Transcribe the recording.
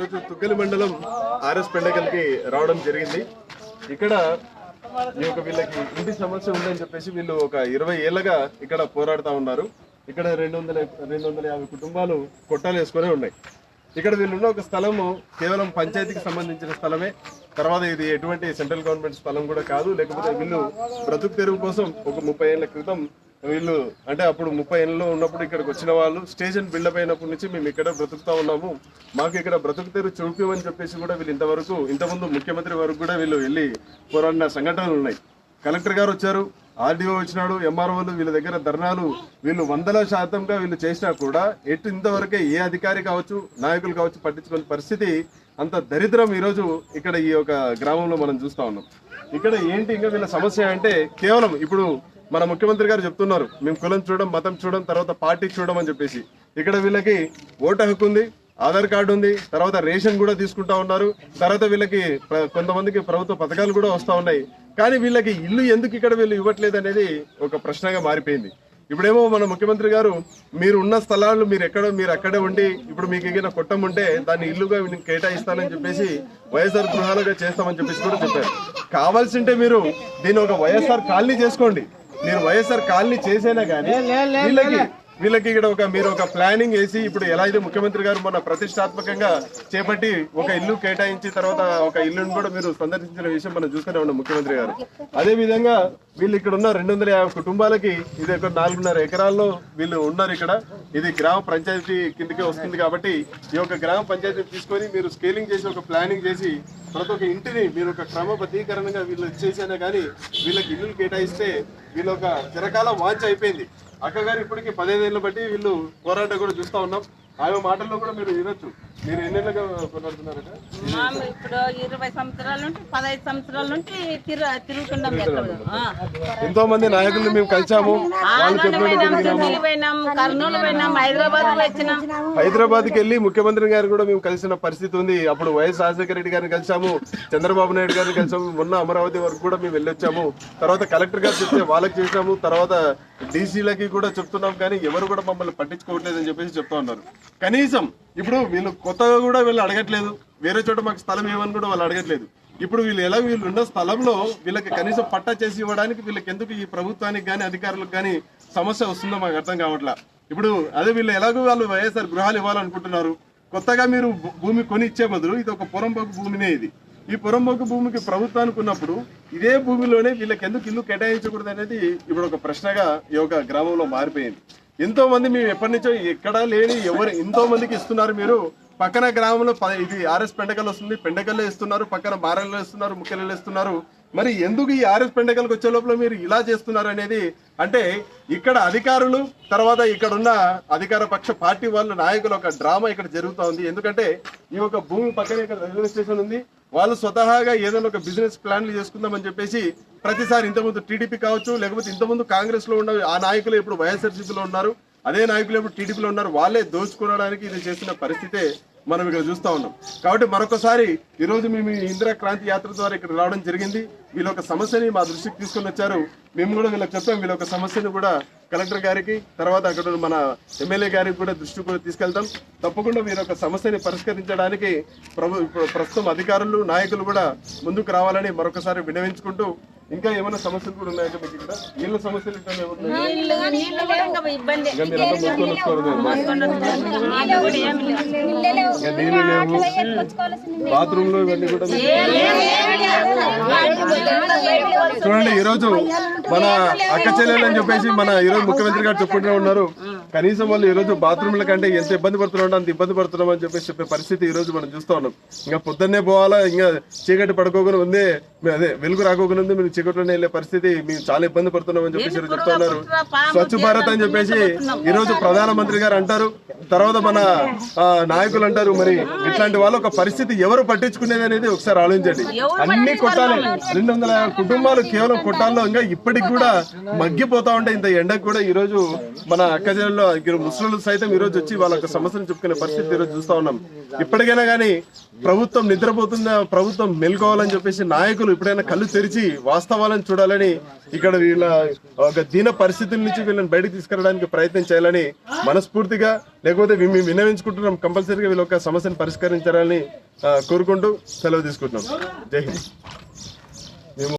ఈరోజు తుగ్గలి మండలం ఆర్ఎస్ పెండకల్కి రావడం జరిగింది. ఇక్కడ ఈ యొక్క వీళ్ళకి ఇంటి సమస్య ఉందని చెప్పేసి వీళ్ళు ఒక ఇరవై ఏళ్ళగా ఇక్కడ పోరాడుతా ఉన్నారు. ఇక్కడ రెండు వందల రెండు వందల యాభై కుటుంబాలు కొట్టాలు వేసుకొని ఉన్నాయి. ఇక్కడ వీళ్ళున్న ఒక స్థలము కేవలం పంచాయతీకి సంబంధించిన స్థలమే. తర్వాత ఇది ఎటువంటి సెంట్రల్ గవర్నమెంట్ స్థలం కూడా కాదు. లేకపోతే వీళ్ళు బ్రతుకు తెరువు కోసం ఒక ముప్పై ఏళ్ళ క్రితం వీళ్ళు అంటే అప్పుడు ముప్పై ఏళ్ళలో ఉన్నప్పుడు ఇక్కడికి వచ్చిన వాళ్ళు స్టేషన్ బిల్డప్ అయినప్పటి నుంచి మేము ఇక్కడ బ్రతుకుతా ఉన్నాము. మాకు ఇక్కడ బ్రతుకుతారు తెరువు చెప్పేసి కూడా వీళ్ళు ఇంతవరకు ఇంతకుముందు ముఖ్యమంత్రి వరకు కూడా వీళ్ళు వెళ్ళి పోరాడిన సంఘటనలు ఉన్నాయి. కలెక్టర్ గారు వచ్చారు ఆర్డీఓ వచ్చినాడు ఎంఆర్ఓలు వీళ్ళ దగ్గర ధర్నాలు వీళ్ళు వందల శాతంగా వీళ్ళు చేసినా కూడా ఎటు ఇంతవరకే ఏ అధికారి కావచ్చు నాయకులు కావచ్చు పట్టించుకునే పరిస్థితి అంత దరిద్రం ఈరోజు ఇక్కడ ఈ యొక్క గ్రామంలో మనం చూస్తా ఉన్నాం. ఇక్కడ ఏంటి ఇంకా వీళ్ళ సమస్య అంటే కేవలం ఇప్పుడు మన ముఖ్యమంత్రి గారు చెప్తున్నారు మేము కులం చూడడం మతం చూడడం తర్వాత పార్టీ చూడడం అని చెప్పేసి. ఇక్కడ వీళ్ళకి ఓటు హక్కు ఉంది ఆధార్ కార్డు ఉంది తర్వాత రేషన్ కూడా తీసుకుంటా ఉన్నారు తర్వాత వీళ్ళకి కొంతమందికి ప్రభుత్వ పథకాలు కూడా వస్తూ ఉన్నాయి. కానీ వీళ్ళకి ఇల్లు ఎందుకు ఇక్కడ వీళ్ళు ఇవ్వట్లేదు అనేది ఒక ప్రశ్నగా మారిపోయింది. ఇప్పుడేమో మన ముఖ్యమంత్రి గారు మీరు ఉన్న స్థలాలు మీరు ఎక్కడ మీరు అక్కడే ఉండి ఇప్పుడు మీకు ఏదైనా కొట్టం ఉంటే దాన్ని ఇల్లుగా కేటాయిస్తానని చెప్పేసి వైఎస్ఆర్ గృహాలుగా చేస్తామని చెప్పేసి కూడా చెప్పారు. కావాల్సింటే మీరు దీన్ని ఒక వైఎస్ఆర్ కాలనీ చేసుకోండి. మీరు వైఎస్ఆర్ కాలనీ చేసేనా కానీ వీళ్ళకి వీళ్ళకి ఇక్కడ ఒక మీరు ఒక ప్లానింగ్ వేసి ఇప్పుడు ఎలా అయితే ముఖ్యమంత్రి గారు మొన్న ప్రతిష్టాత్మకంగా చేపట్టి ఒక ఇల్లు కేటాయించి తర్వాత ఒక ఇల్లును కూడా మీరు సందర్శించిన విషయం మనం చూస్తూనే ఉన్నాం ముఖ్యమంత్రి గారు. అదే విధంగా వీళ్ళు ఇక్కడ ఉన్న రెండు వందల యాభై కుటుంబాలకి ఇది ఒక నాలుగున్నర ఎకరాల్లో వీళ్ళు ఉన్నారు ఇక్కడ. ఇది గ్రామ పంచాయతీ కిందకే వస్తుంది కాబట్టి ఈ యొక్క గ్రామ పంచాయతీ తీసుకొని మీరు స్కేలింగ్ చేసి ఒక ప్లానింగ్ చేసి ప్రతి ఒక్క ఇంటిని మీరు ఒక క్రమబద్ధీకరణగా వీళ్ళు చేసినా కానీ వీళ్ళకి ఇల్లు కేటాయిస్తే వీళ్ళొక చిరకాల వాంచ్ అయిపోయింది. అక్కగారు ఇప్పటికీ పదిహేను ఏళ్ళు బట్టి వీళ్ళు పోరాటం కూడా చూస్తా ఉన్నాం. ఆమె మాటల్లో కూడా మీరు వినొచ్చు. మీరు ఎన్నేళ్ళగా ఇప్పుడు ఇరవై సంవత్సరాల నుండి పదహైదు సంవత్సరాల నుండి తిరు తిరుగుతున్నాం. ఎంతో మంది నాయకుల్ని మేము కలిసాము కర్నూలు పోయినాం హైదరాబాద్ వచ్చినాం. హైదరాబాద్కి వెళ్ళి ముఖ్యమంత్రి గారు కూడా మేము కలిసిన పరిస్థితి ఉంది. అప్పుడు వైఎస్ రాజశేఖర రెడ్డి గారిని కలిసాము చంద్రబాబు నాయుడు గారిని కలిసాము మొన్న అమరావతి వరకు కూడా మేము వెళ్ళొచ్చాము. తర్వాత కలెక్టర్ గారు చెప్తే వాళ్ళకి చేసాము తర్వాత డీసీలకి కూడా చెప్తున్నాం కానీ ఎవరు కూడా మమ్మల్ని పట్టించుకోవట్లేదు అని చెప్పేసి చెప్తా ఉన్నారు. కనీసం ఇప్పుడు వీళ్ళు కొత్తగా కూడా వీళ్ళు అడగట్లేదు. వేరే చోట మాకు స్థలం ఏమని కూడా వాళ్ళు అడగట్లేదు. ఇప్పుడు వీళ్ళు ఎలా వీళ్ళు ఉన్న స్థలంలో వీళ్ళకి కనీసం పట్టా చేసి ఇవ్వడానికి వీళ్ళకి ఎందుకు ఈ ప్రభుత్వానికి కానీ అధికారులకు కానీ సమస్య వస్తుందో మాకు అర్థం కావట్లా. ఇప్పుడు అదే వీళ్ళు ఎలాగో వాళ్ళు వైఎస్ఆర్ గృహాలు ఇవ్వాలనుకుంటున్నారు. కొత్తగా మీరు భూ- భూమి కొని ఇచ్చే బదులు ఇది ఒక పొరంబోకు భూమినే ఇది. ఈ పొరంబోకు భూమికి ప్రభుత్వానికి ఉన్నప్పుడు ఇదే భూమిలోనే వీళ్ళకి ఎందుకు ఇల్లు కేటాయించకూడదు అనేది ఇప్పుడు ఒక ప్రశ్నగా ఈ యొక్క గ్రామంలో మారిపోయింది. ఎంతో మంది మేము ఎప్పటి నుంచో ఎక్కడా లేని ఎవరు ఎంతో మందికి ఇస్తున్నారు మీరు? పక్కన గ్రామంలో ఇది ఆర్ఎస్ పెండకల్ వస్తుంది పెండకల్లో ఇస్తున్నారు పక్కన బారెల్లో ఇస్తున్నారు ముఖ్యలో ఇస్తున్నారు మరి ఎందుకు ఈ ఆర్ఎస్ పెండకలకు వచ్చే లోపల మీరు ఇలా చేస్తున్నారు అనేది? అంటే ఇక్కడ అధికారులు తర్వాత ఇక్కడ ఉన్న అధికార పక్ష పార్టీ వాళ్ళ నాయకుల ఒక డ్రామా ఇక్కడ జరుగుతూ ఉంది. ఎందుకంటే ఈ యొక్క భూమి పక్కన ఇక్కడ రైల్వే స్టేషన్ ఉంది. వాళ్ళు స్వతహాగా ఏదైనా ఒక బిజినెస్ ప్లాన్లు చేసుకుందామని చెప్పేసి ప్రతిసారి ఇంతకుముందు టీడీపీ కావచ్చు లేకపోతే ఇంతకుముందు కాంగ్రెస్లో ఉన్న ఆ నాయకులు ఇప్పుడు వైఎస్ఆర్సీపీలో ఉన్నారు. అదే నాయకులు ఇప్పుడు టీడీపీలో ఉన్నారు. వాళ్ళే దోచుకోవడానికి ఇది చేసిన పరిస్థితే మనం ఇక్కడ చూస్తా ఉన్నాం. కాబట్టి మరొకసారి ఈరోజు మేము ఈ ఇందిరా క్రాంతి యాత్ర ద్వారా ఇక్కడ రావడం జరిగింది. వీళ్ళ ఒక సమస్యని మా దృష్టికి తీసుకొని వచ్చారు. మేము కూడా వీళ్ళకి చెప్పాం. వీళ్ళ ఒక సమస్యను కూడా కలెక్టర్ గారికి తర్వాత అక్కడ మన ఎమ్మెల్యే గారికి కూడా దృష్టి కూడా తీసుకెళ్తాం. తప్పకుండా వీరి సమస్యని పరిష్కరించడానికి ప్రభు ప్రస్తుతం అధికారులు నాయకులు కూడా ముందుకు రావాలని మరొకసారి వినవించుకుంటూ ఇంకా ఏమైనా సమస్యలు కూడా ఉన్నాయంటే మీకు ఇక్కడ నీళ్ళ సమస్యలు ఉన్నాయా? నీళ్ళు లేవు. బాత్రూమ్లో ఇవన్నీ కూడా చూడండి ఈ రోజు మన అక్క చెల్లెలు అని చెప్పేసి మన ఈ రోజు ముఖ్యమంత్రి గారు చెప్పుకుంటూ ఉన్నారు కనీసం వాళ్ళు ఈ రోజు బాత్రూమ్ల కంటే ఎంత ఇబ్బంది పడుతున్నాం అంత ఇబ్బంది పడుతున్నాం అని చెప్పేసి చెప్పే పరిస్థితి ఈ రోజు మనం చూస్తా ఉన్నాం. ఇంకా పొద్దున్నే పోవాలా ఇంకా చీకటి పడుకోకుండా ఉంది అదే వెలుగు రాకోకుండా ఉంది మీరు చీకట్లోనే వెళ్ళే పరిస్థితి మేము చాలా ఇబ్బంది పడుతున్నాం అని చెప్పేసి ఈరోజు చెప్తా ఉన్నారు. స్వచ్ఛ భారత్ అని చెప్పేసి ఈ రోజు ప్రధానమంత్రి గారు అంటారు. తర్వాత మన నాయకులు అంటారు మరి ఇట్లాంటి వాళ్ళు ఒక పరిస్థితి ఎవరు పట్టించుకునేది అనేది ఒకసారి ఆలోచించండి. అన్ని కొట్టాలి. రెండు వందల యాభై కుటుంబాలు కేవలం కొట్టాల్లో ఇంకా ఇప్పటికి కూడా మగ్గిపోతా ఉంటాయి ఇంత ఎండకు కూడా ఈ రోజు మన అక్క జిల్లాలో ముస్లింలు సైతం ఈరోజు వచ్చి వాళ్ళ సమస్యను చెప్పుకునే పరిస్థితి ఈరోజు చూస్తా ఉన్నాం. ఇప్పటికైనా కానీ ప్రభుత్వం నిద్రపోతుందా? ప్రభుత్వం మెలుకోవాలని చెప్పేసి నాయకులు ఇప్పుడైనా కళ్ళు తెరిచి వాస్తవాలను చూడాలని ఇక్కడ వీళ్ళ ఒక దీన పరిస్థితుల నుంచి వీళ్ళని బయటకు తీసుకురావడానికి ప్రయత్నం చేయాలని మనస్ఫూర్తిగా లేకపోతే మేము వినవించుకుంటున్నాం విన్నవించుకుంటున్నాం కంపల్సరీగా వీళ్ళ యొక్క సమస్యను పరిష్కరించాలని కోరుకుంటూ సెలవు తీసుకుంటున్నాం. జై హింద్.